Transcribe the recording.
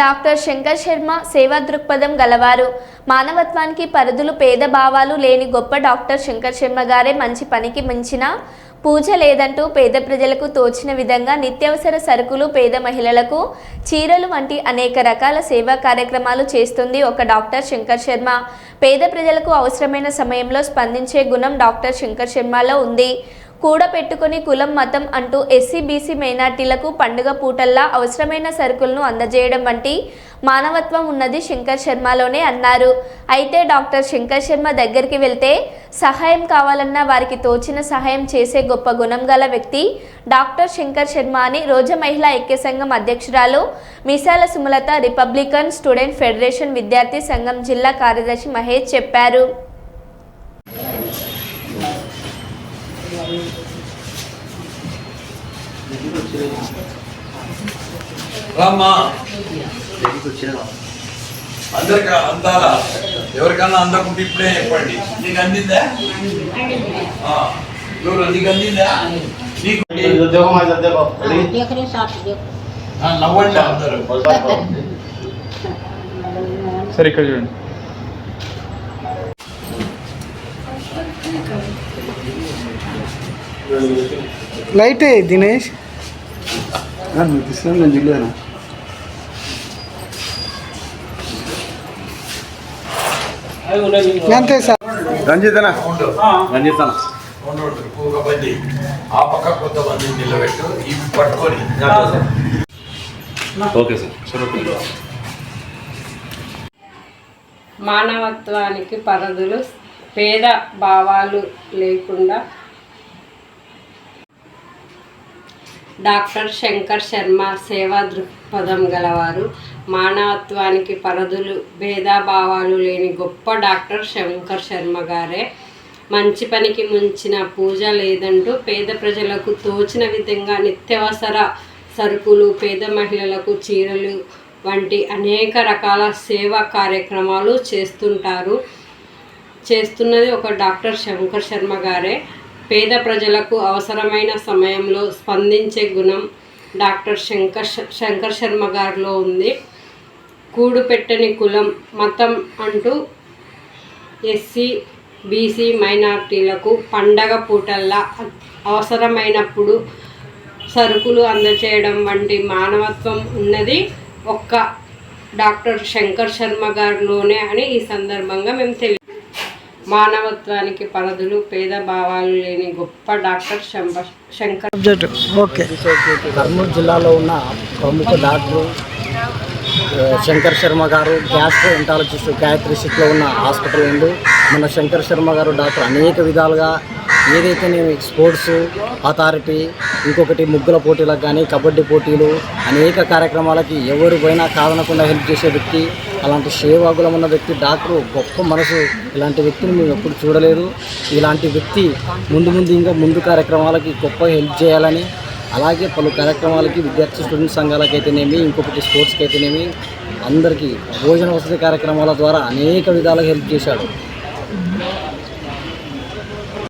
Doctor Shankar Sharma సేవా దృక్పథం గలవారు. మానవత్వానికి పరిధులు పేద భావాలు లేని గొప్ప డాక్టర్ శంకర్ శర్మ గారే మంచి పనికి మించిన పూజ లేదంటూ పేద ప్రజలకు తోచిన విధంగా నిత్యావసర సరుకులు పేద మహిళలకు చీరలు వంటి అనేక రకాల సేవా కార్యక్రమాలు చేస్తుంది ఒక డాక్టర్ శంకర్ శర్మ. పేద ప్రజలకు అవసరమైన సమయంలో స్పందించే గుణం డాక్టర్ శంకర్ శర్మలో ఉంది. కూడపెట్టుకుని కులం మతం అంటూ ఎస్సీ బీసీ మైనార్టీలకు పండుగ పూటల్లా అవసరమైన సరుకులను అందజేయడం వంటి మానవత్వం ఉన్నది శంకర్ శర్మలోనే అన్నారు. అయితే డాక్టర్ శంకర్ శర్మ దగ్గరికి వెళ్తే సహాయం కావాలన్నా వారికి తోచిన సహాయం చేసే గొప్ప గుణం గల వ్యక్తి డాక్టర్ శంకర్ శర్మ అని రోజా మహిళా ఐక్య సంఘం అధ్యక్షురాలు Misala Sumalatha republican student federation విద్యార్థి సంఘం జిల్లా కార్యదర్శి మహేష్ చెప్పారు. రామ్మ అందరికి అందాలా ఎవరికన్నా అందకుంటే ఇప్పుడే చెప్పండి నీకు అందిందా నీకు అందిందా నీకు నవ్వండి అందరూ సరే ఇక్కడ చూడండి లైట్ దినేష్? నువ్వు తీసుకుని నేను చూడలేనా అంతే సార్? రంజితనా? రంజితనా? ఆ పక్క నిలబెట్టు ఇవి పట్టుకొని. Okay sir. మానవత్వానికి పరిధులు పేద భావాలు లేకుండా. డాక్టర్ శంకర్ శర్మ సేవా దృక్పథం గలవారు. మానవత్వానికి పరదులు భేదభావాలు లేని గొప్ప డాక్టర్ శంకర్ శర్మ గారే. మంచి పనికి ముంచిన పూజ లేదంటూ పేద ప్రజలకు తోచిన విధంగా నిత్యావసర సరుకులు పేద మహిళలకు చీరలు వంటి అనేక రకాల సేవా కార్యక్రమాలు చేస్తుంటారు. చేస్తున్నది ఒక డాక్టర్ శంకర్ శర్మ గారే. పేద ప్రజలకు అవసరమైన సమయంలో స్పందించే గుణం డాక్టర్ శంకర్ శ- శంకర్ శర్మ గారిలో ఉంది. కూడు పెట్టని కులం మతం అంటూ ఎస్సీ బీసీ మైనార్టీలకు పండగ పూటల్లా అవసరమైనప్పుడు సరుకులు అందచేయడం వంటి మానవత్వం ఉన్నది ఒక్క డాక్టర్ శంకర్ శర్మ గారిలోనే అని ఈ సందర్భంగా మేము తెలియ మానవత్వానికి పరిధులు పేద భావాలు లేని గొప్ప డాక్టర్ శంకర్. ఓకే కర్నూలు జిల్లాలో ఉన్న ప్రముఖ డాక్టరు శంకర్ శర్మ గారు గ్యాస్ట్రో ఎంటాలజిస్ట్ గాయత్రి సిట్లో ఉన్న హాస్పిటల్ ఉంది మన శంకర్ శర్మ గారు డాక్టర్ అనేక విధాలుగా ఏదైతే నేను స్పోర్ట్స్ అథారిటీ ఇంకొకటి ముగ్గుల పోటీలకు కానీ కబడ్డీ పోటీలు అనేక కార్యక్రమాలకి ఎవరు పోయినా కాదనకుండా హెల్ప్ చేసే వ్యక్తి అలాంటి సేవాగులం ఉన్న వ్యక్తి డాక్టరు గొప్ప మనసు ఇలాంటి వ్యక్తిని మేము ఎప్పుడు చూడలేదు. ఇలాంటి వ్యక్తి ముందు ముందు ఇంకా ముందు కార్యక్రమాలకి గొప్ప హెల్ప్ చేయాలని అలాగే పలు కార్యక్రమాలకి విద్యార్థి స్టూడెంట్ సంఘాలకు అయితేనేమి ఇంకొకటి స్పోర్ట్స్కి అయితేనేమి అందరికీ భోజన వసతి కార్యక్రమాల ద్వారా అనేక విధాలుగా హెల్ప్ చేశాడు.